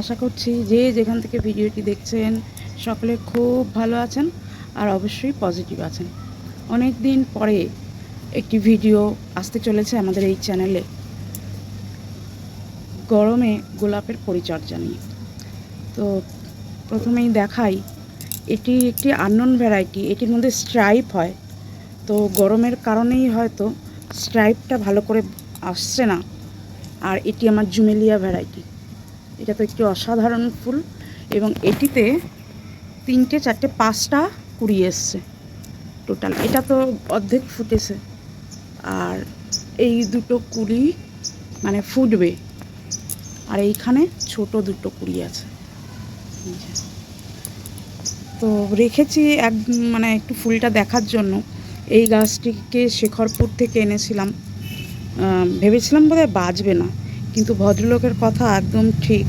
আশা করছি যে যেখান থেকে ভিডিওটি দেখছেন, সকলে খুব ভালো আছেন আর অবশ্যই পজিটিভ আছেন। অনেক দিন পরে একটি ভিডিও আসতে চলেছে আমাদের এই চ্যানেলে গরমে গোলাপের পরিচর্যা নিয়ে। তো প্রথমেই দেখাই, এটি একটি আননোন ভ্যারাইটি এটির মধ্যে স্ট্রাইপ হয়। তো গরমের কারণেই হয়তো স্ট্রাইপটা ভালো করে আসছে না। আর এটি আমার জুমেলিয়া ভ্যারাইটি এটা তো একটি অসাধারণ ফুল এবং এটিতে তিনটে, চারটে, পাঁচটা কুড়ি এসছে টোটাল। এটা তো অর্ধেক ফুটেছে। আর এই দুটো কুড়ি মানে ফুটবে। আর এইখানে ছোট দুটো কুড়ি আছে। তো রেখেছি এক মানে একটু ফুলটা দেখার জন্য। এই গাছটিকে শেখরপুর থেকে এনেছিলাম। ভেবেছিলাম বোধহয় বাঁচবে না। কিন্তু ভদ্রলোকের কথা একদম ঠিক।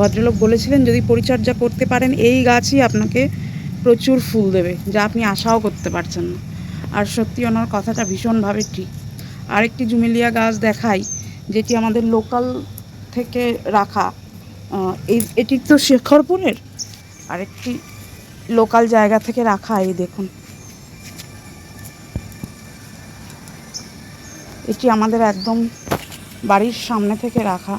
ভদ্রলোক বলেছিলেন, যদি পরিচর্যা করতে পারেন, এই গাছই আপনাকে প্রচুর ফুল দেবে, যা আপনি আশাও করতে পারছেন না। আর সত্যি ওনার কথাটা ভীষণভাবে ঠিক। আরেকটি জুমেলিয়া গাছ দেখাই, যেটি আমাদের লোকাল থেকে রাখা। এই, এটি তো শেখরপুরের। আরেকটি লোকাল জায়গা থেকে রাখা, এই দেখুন। এটি আমাদের একদম বাড়ির সামনে থেকে রাখা।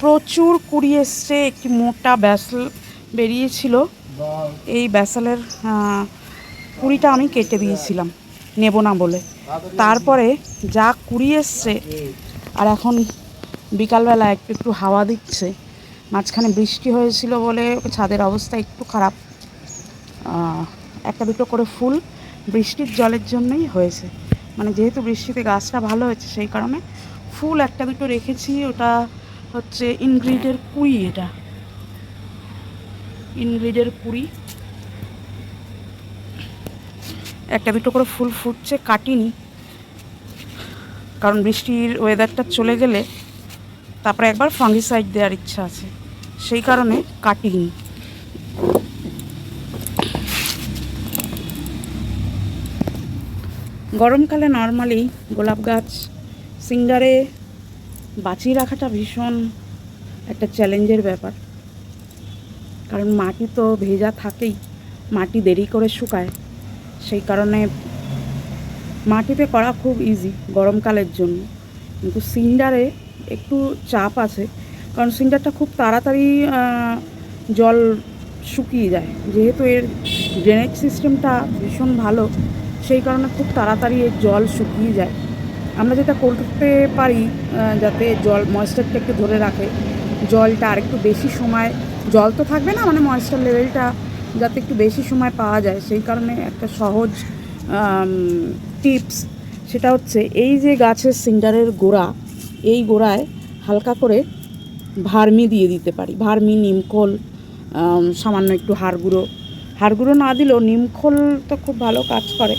প্রচুর কুড়ি এসছে, একটি মোটা ব্যাসল বেরিয়েছিল। এই ব্যাসলের কুড়িটা আমি কেটে দিয়েছিলাম, নেব না বলে। তারপরে যা কুড়ি এসছে, আর এখন বিকালবেলা একটু একটু হাওয়া দিচ্ছে, মাঝখানে বৃষ্টি হয়েছিল বলে ছাদের অবস্থা একটু খারাপ। একটা দুটো করে ফুল বৃষ্টির জলের জন্যই হয়েছে। মানে যেহেতু বৃষ্টিতে গাছটা ভালো হয়েছে, সেই কারণে ফুল একটা দুটো রেখেছি, ওটা হচ্ছে ইনগ্রিডের কুড়ি এটা। ইনগ্রিডের কুড়ি। একটা দুটো করে ফুল ফুটছে, কাটিনি। কারণ বৃষ্টির ওয়েদারটা চলে গেলে তারপরে একবার ফাঙ্গিসাইড দেওয়ার ইচ্ছা আছে। সেই কারণে কাটিনি। গরমকালে নর্মালি গোলাপ গাছ সিঙ্গারে বাঁচিয়ে রাখাটা ভীষণ একটা চ্যালেঞ্জের ব্যাপার। কারণ মাটি তো ভেজা থাকেই, মাটি দেরি করে শুকায়। সেই কারণে মাটিতে করা খুব ইজি গরমকালের জন্য। কিন্তু সিন্ডারে একটু চাপ আছে, কারণ সিন্ডারটা খুব তাড়াতাড়ি জল শুকিয়ে যায়। যেহেতু এর ড্রেনেজ সিস্টেমটা ভীষণ ভালো, সেই কারণে খুব তাড়াতাড়ি এর জল শুকিয়ে যায়। আমরা যেটা করতে পারি যাতে জল ময়েশ্চারটা একটু ধরে রাখে। জলটা আর একটু বেশি সময়, জল তো থাকবে না মানে ময়েশ্চার লেভেলটা যাতে একটু বেশি সময় পাওয়া যায়। সেই কারণে একটা সহজ টিপস সেটা হচ্ছে, এই যে গাছের সিন্ডারের গোড়া, এই গোড়ায় হালকা করে ভার্মি দিয়ে দিতে পারি। ভার্মি নিমখোল সামান্য একটু হাড় গুঁড়ো। হাড় গুঁড়ো না দিলেও নিমখোল তো খুব ভালো কাজ করে,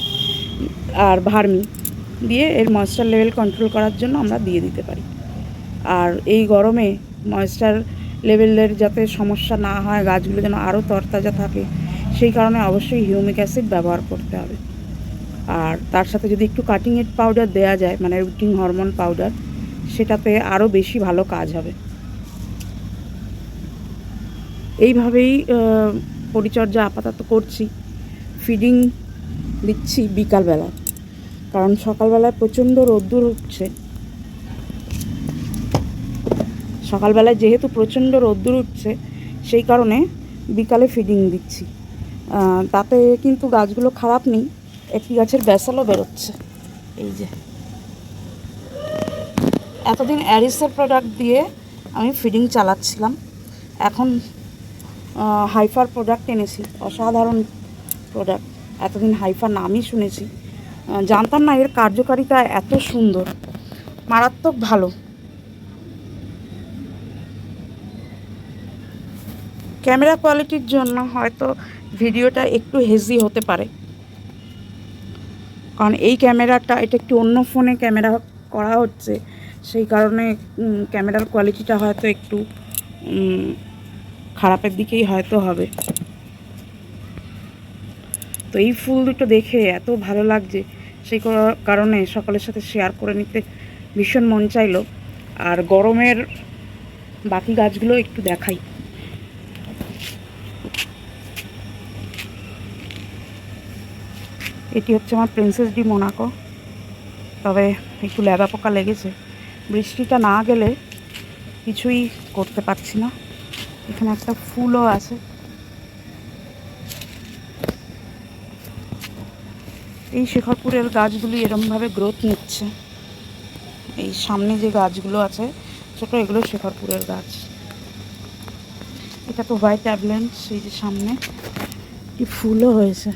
আর ভার্মি। দিয়ে এর ময়েশ্চার লেভেল কন্ট্রোল করার জন্য আমরা দিয়ে দিতে পারি। আর এই গরমে ময়েশ্চার লেভেলের যাতে সমস্যা না হয়, গাছগুলো যেন আরও তরতাজা থাকে, সেই কারণে অবশ্যই হিউমিক অ্যাসিড ব্যবহার করতে হবে। আর তার সাথে যদি একটু কাটিং এড পাউডার দেওয়া যায় মানে রুটিং হরমোন পাউডার সেটাতে আরও বেশি ভালো কাজ হবে। এইভাবেই পরিচর্যা আপাতত করছি। ফিডিং দিচ্ছি বিকালবেলা। কারণ সকালবেলায় প্রচণ্ড রোদ্দুর উঠছে সকালবেলায় যেহেতু প্রচণ্ড রোদ্দুর উঠছে সেই কারণে বিকালে ফিডিং দিচ্ছি। তাতে কিন্তু গাছগুলো খারাপ নেই একটি গাছের বেসালও বেরোচ্ছে। এই যে। এতদিন অ্যারিসের প্রোডাক্ট দিয়ে আমি ফিডিং চালাচ্ছিলাম। এখন হাইফার প্রোডাক্ট এনেছি, অসাধারণ প্রোডাক্ট এতদিন হাইফার নামই শুনেছি। জানতাম না এর কার্যকারিতা এত সুন্দর। মারাত্মক ভালো। ক্যামেরা কোয়ালিটির জন্য হয়তো ভিডিওটা একটু হেজি হতে পারে। কারণ এই ক্যামেরাটা, এটা একটু অন্য ফোনে ক্যামেরা করা হচ্ছে, সেই কারণে ক্যামেরার কোয়ালিটিটা হয়তো একটু খারাপের দিকেই হয়তো হবে। তো এই ফুল দুটো দেখে এত ভালো লাগছে। সেই কারণে সকলের সাথে শেয়ার করে নিতে ভীষণ মন চাইলো। আর গরমের বাকি গাছগুলো একটু দেখাই। এটি হচ্ছে আমার প্রিন্সেস ডি মোনাকো তবে একটু ল্যাদা পোকা লেগেছে। বৃষ্টিটা না গেলে কিছুই করতে পারছি না। এখানে একটা ফুলও আছে। এই শেখরপুরের গাছগুলি এরমভাবে গ্রোথ নিচ্ছে। এই সামনে যে গাছগুলো আছে, ছোট এগুলো শেখরপুরের গাছ। এটা তো হোয়াইট অ্যাবলেন্স সেই যে সামনে। কি ফুলও হয়েছে।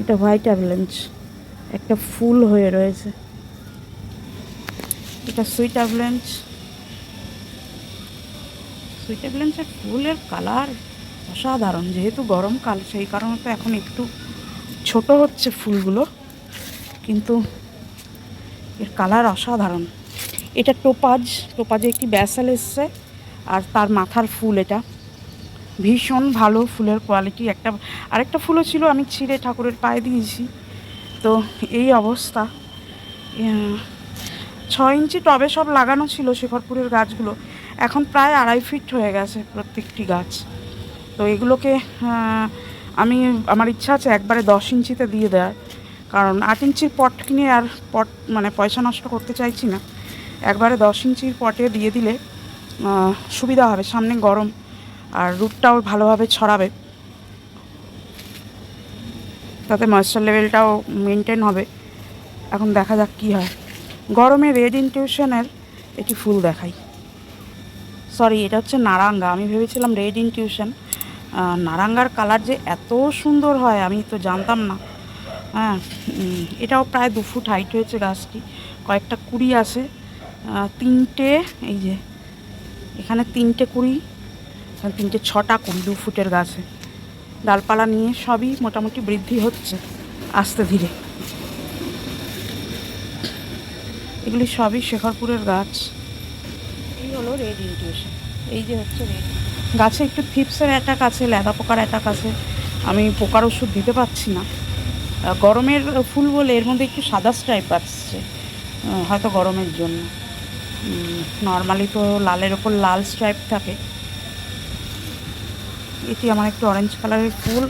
এটা হোয়াইট অ্যাভলেঞ্চ একটা ফুল হয়ে রয়েছে। এটা সুইট অ্যাভলেঞ্চ সুইট অ্যাভলেঞ্চের ফুলের কালার অসাধারণ, যেহেতু গরমকাল সেই কারণে তো এখন একটু ছোট হচ্ছে ফুলগুলো, কিন্তু এর কালার অসাধারণ। এটা টোপাজ, টোপাজে একটি ব্যাসাল এসছে, আর তার মাথার ফুল এটা। ভীষণ ভালো ফুলের কোয়ালিটি। একটা, আরেকটা ফুলও ছিল, আমি ছিঁড়ে ঠাকুরের পায়ে দিয়েছি। তো এই অবস্থা। ছ ইঞ্চি টবে সব লাগানো ছিল শেখরপুরের গাছগুলো। এখন প্রায় আড়াই ফিট হয়ে গেছে প্রত্যেকটি গাছ। তো এগুলোকে আমি, আমার ইচ্ছা আছে একবারে দশ ইঞ্চিতে দিয়ে দেওয়ার। কারণ আট ইঞ্চির পট কিনে আর পট মানে পয়সা নষ্ট করতে চাইছি না। একবারে দশ ইঞ্চির পটে দিয়ে দিলে সুবিধা হবে, সামনে গরম আর রুটটাও ভালোভাবে ছড়াবে। তাতে ময়েশ্চার লেভেলটাও মেনটেন হবে। এখন দেখা যাক কী হয়। গরমে রেড ইনটিউশনের একটি ফুল দেখাই। সরি এটা হচ্ছে নারাঙ্গা আমি ভেবেছিলাম রেড ইনটিউশন নারাঙ্গার কালার যে এত সুন্দর হয়, আমি তো জানতাম না। হ্যাঁ এটাও প্রায় দু ফুট হাইট হয়েছে গাছটি। কয়েকটা কুড়ি আছে। তিনটে, এই যে, এখানে তিনটে কুড়ি তিনটে ছটা কুড়ি দু ফুটের গাছে। ডালপালা নিয়ে সবই মোটামুটি বৃদ্ধি হচ্ছে আস্তে ধীরে। এগুলি সবই শেখরপুরের গাছ। এই হলো রেড ইনটিউশন এই যে হচ্ছে রেড গাছে একটু থিপসের অ্যাটাক আছে ল্যাদা পোকার অ্যাটাক আছে। আমি পোকার ওষুধ দিতে পারছি না। গরমের ফুল বলে এর মধ্যে একটু সাদা স্ট্রাইপ আসছে হয়তো গরমের জন্য। নর্মালি তো লালের ওপর লাল স্ট্রাইপ থাকে। এটি আমার একটু অরেঞ্জ কালারের ফুল।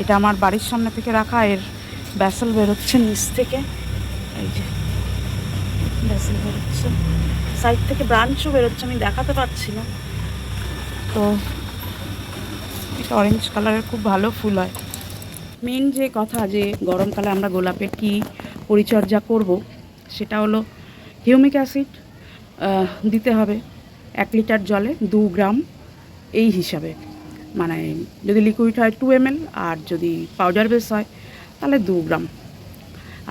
এটা আমার বাড়ির সামনে থেকে রাখা, এর ব্যাসেল বেরোচ্ছে নিচ থেকে। এই যে ব্যাসেল বেরোচ্ছে। সাইড থেকে ব্রাঞ্চও বেরোচ্ছে, আমি দেখাতে পারছি না। তো এটা অরেঞ্জ কালারের খুব ভালো ফুল হয়। মেন যে কথা যে গরমকালে আমরা গোলাপের কী পরিচর্যা করব, সেটা হলো হিউমিক অ্যাসিড দিতে হবে এক লিটার জলে দু গ্রাম এই হিসাবে। মানে যদি লিকুইড হয় টু এম আর যদি পাউডার বেস হয় তাহলে দু গ্রাম।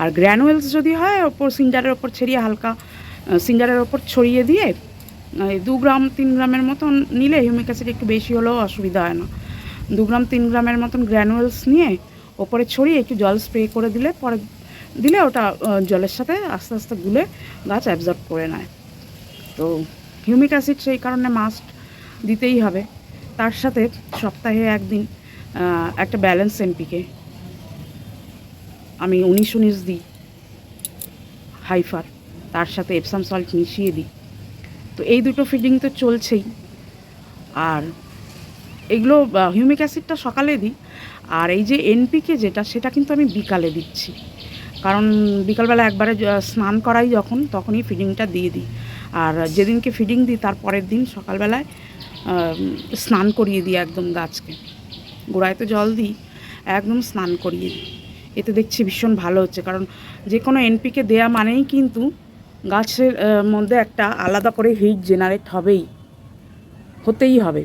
আর গ্র্যানুয়েলস যদি হয় ওপর সিঞ্জারের ওপর ছড়িয়ে হালকা সিঞ্জারের ওপর ছড়িয়ে দিয়ে দু গ্রাম, তিন গ্রামের মতন নিলে হিউমিক অ্যাসিড একটু বেশি হলেও অসুবিধা হয় না। দু গ্রাম, তিন গ্রামের মতন গ্র্যানুয়েলস নিয়ে ওপরে ছড়িয়ে একটু জল স্প্রে করে দিলে, পরে দিলে ওটা জলের সাথে আস্তে আস্তে গুলে গাছ অ্যাবজর্ব করে নেয়। তো হিউমিক অ্যাসিড সেই কারণে মাস্ট দিতেই হবে। তার সাথে সপ্তাহে একদিন একটা ব্যালেন্স এমপিকে আমি উনিশ উনিশ দিই, হাইফার। তার সাথে এপসাম সল্ট মিশিয়ে দিই। তো এই দুটো ফিডিং তো চলছেই। আর এগুলো হিউমিক অ্যাসিডটা সকালে দিই, আর এই যে এনপিকে যেটা, সেটা কিন্তু আমি বিকালে দিচ্ছি। কারণ বিকালবেলা একবারে স্নান করাই যখন, তখনই ফিডিংটা দিয়ে দিই। আর যেদিনকে ফিডিং দিই, তার পরের দিন সকালবেলায় স্নান করিয়ে দিই একদম গাছকে। গোড়ায় তো জল দিই, একদম স্নান করিয়ে দিই। এতে দেখছি ভীষণ ভালো হচ্ছে, কারণ যে কোনো এনপিকে দেয়া মানেই কিন্তু গাছের মধ্যে একটা আলাদা করে হিট জেনারেট হবেই, হতেই হবে।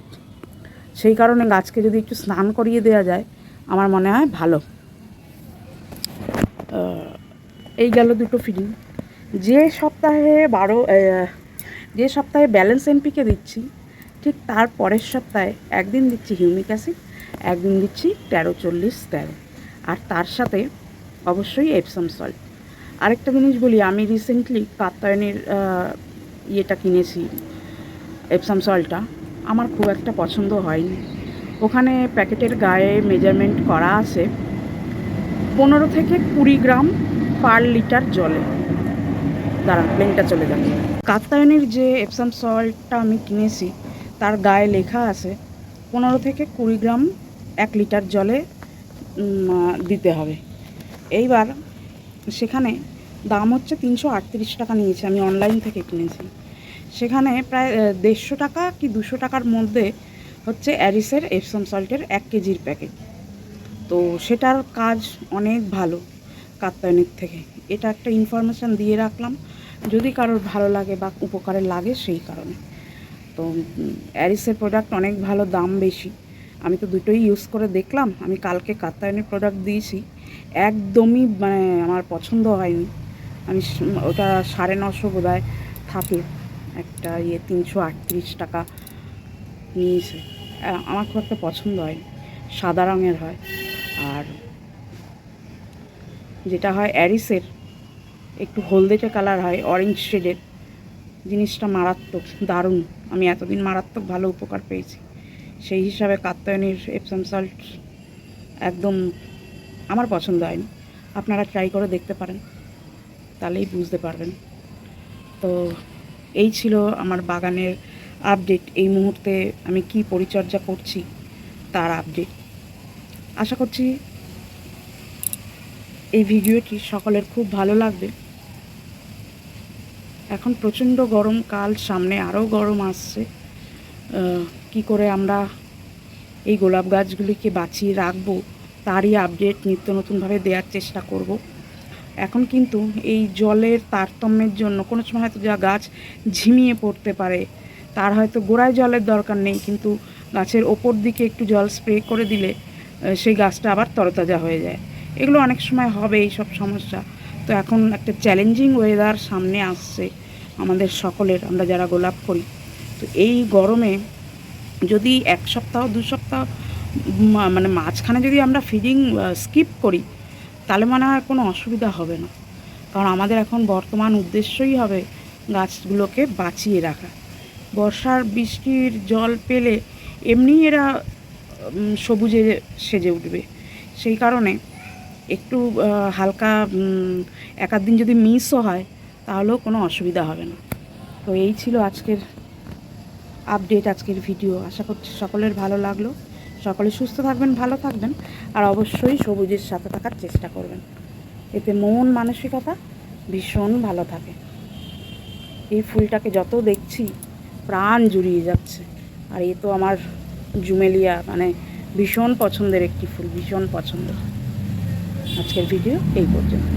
সেই কারণে গাছকে যদি একটু স্নান করিয়ে দেওয়া যায়, আমার মনে হয় ভালো। এই গেল দুটো ফিডিং যে সপ্তাহে বারো যে সপ্তাহে ব্যালেন্স এনপিকে দিচ্ছি, ঠিক তার পরের সপ্তাহে একদিন দিচ্ছি হিউমিক অ্যাসিড একদিন দিচ্ছি তেরো চল্লিশ তেরো। আর তার সাথে অবশ্যই এপসাম সল্ট আরেকটা জিনিস বলি, আমি রিসেন্টলি কাত্তায়নের ইয়েটা কিনেছি এপসাম সল্টটা আমার খুব একটা পছন্দ হয়নি। ওখানে প্যাকেটের গায়ে মেজারমেন্ট করা আছে, পনেরো থেকে কুড়ি গ্রাম পার লিটার জলে। দাঁড়ান প্লেনটা চলে যাচ্ছে। কাত্তায়নের যে এপসাম সল্টটা আমি কিনেছি, তার গায়ে লেখা আছে, পনেরো থেকে কুড়ি গ্রাম এক লিটার জলে দিতে হবে। এইবার সেখানে দাম হচ্ছে তিনশো আটত্রিশ টাকা নিয়েছে, আমি অনলাইন থেকে কিনেছি। সেখানে প্রায় দেড়শো টাকা কি দুশো টাকার মধ্যে হচ্ছে অ্যারিসের এপসাম সল্টের এক কেজির প্যাকেট তো সেটার কাজ অনেক ভালো কাত্তায়নের থেকে। এটা একটা ইনফরমেশান দিয়ে রাখলাম। যদি কারোর ভালো লাগে বা উপকারে লাগে সেই কারণে। তো অ্যারিসের প্রোডাক্ট অনেক ভালো, দাম বেশি। আমি তো দুটোই ইউজ করে দেখলাম। আমি কালকে কাত্তায়নের প্রোডাক্ট দিয়েছি। একদমই মানে আমার পছন্দ হয়নি। আমি ওটা সাড়ে নশো বোধহয় থাকে। একটা ইয়ে তিনশো আটত্রিশ টাকা নিয়েছে। আমার খুব একটা পছন্দ হয়নি। সাদা রঙের হয়। আর যেটা হয় অ্যারিসের, একটু হলদেটে কালার হয়, অরেঞ্জ শেডের। জিনিসটা মারাত্মক, দারুণ। আমি এতদিন মারাত্মক ভালো উপকার পেয়েছি। সেই হিসাবে কাত্তায়নের এপসাম সল্ট একদম আমার পছন্দ হয়নি। আপনারা ট্রাই করে দেখতে পারেন, তাহলেই বুঝতে পারবেন। তো এই ছিল আমার বাগানের আপডেট এই মুহূর্তে আমি কি পরিচর্যা করছি, তার আপডেট আশা করছি এই ভিডিওটি সকলের খুব ভালো লাগবে। এখন প্রচণ্ড গরম, কাল সামনে আরও গরম আসছে। কি করে আমরা এই গোলাপ গাছগুলিকে বাঁচিয়ে রাখব? তারই আপডেট নিত্য নতুনভাবে দেওয়ার চেষ্টা করব। এখন কিন্তু এই জলের তারতম্যের জন্য কোনো সময় হয়তো যা গাছ ঝিমিয়ে পড়তে পারে, তার হয়তো গোড়ায় জলের দরকার নেই, কিন্তু গাছের ওপর দিকে একটু জল স্প্রে করে দিলে সেই গাছটা আবার তরতাজা হয়ে যায়। এগুলো অনেক সময় হবে এই সব সমস্যা। তো এখন একটা চ্যালেঞ্জিং ওয়েদার সামনে আসছে আমাদের সকলের, আমরা যারা গোলাপ করি। তো এই গরমে যদি এক সপ্তাহ, দু সপ্তাহ মানে মাঝখানে যদি আমরা ফিডিং স্কিপ করি, তাহলে মনে হয় কোনো অসুবিধা হবে না। কারণ আমাদের এখন বর্তমান উদ্দেশ্যই হবে গাছগুলোকে বাঁচিয়ে রাখা। বর্ষার বৃষ্টির জল পেলে এমনি এরা সবুজে সেজে উঠবে। সেই কারণে একটু হালকা এক দিন যদি মিসও হয়, তাহলেও কোনো অসুবিধা হবে না। তো এই ছিল আজকের আপডেট আজকের ভিডিও আশা করছি সকলের ভালো লাগল। সকলে সুস্থ থাকবেন, ভালো থাকবেন আর অবশ্যই সবুজের সাথে থাকার চেষ্টা করবেন। এতে মন মানসিকতা ভীষণ ভালো থাকে। এই ফুলটাকে যত দেখছি প্রাণ জুড়িয়ে যাচ্ছে। আর এ তো আমার জুমেলিয়া মানে ভীষণ পছন্দের একটি ফুল, ভীষণ পছন্দ আজকের ভিডিও এই পর্যন্ত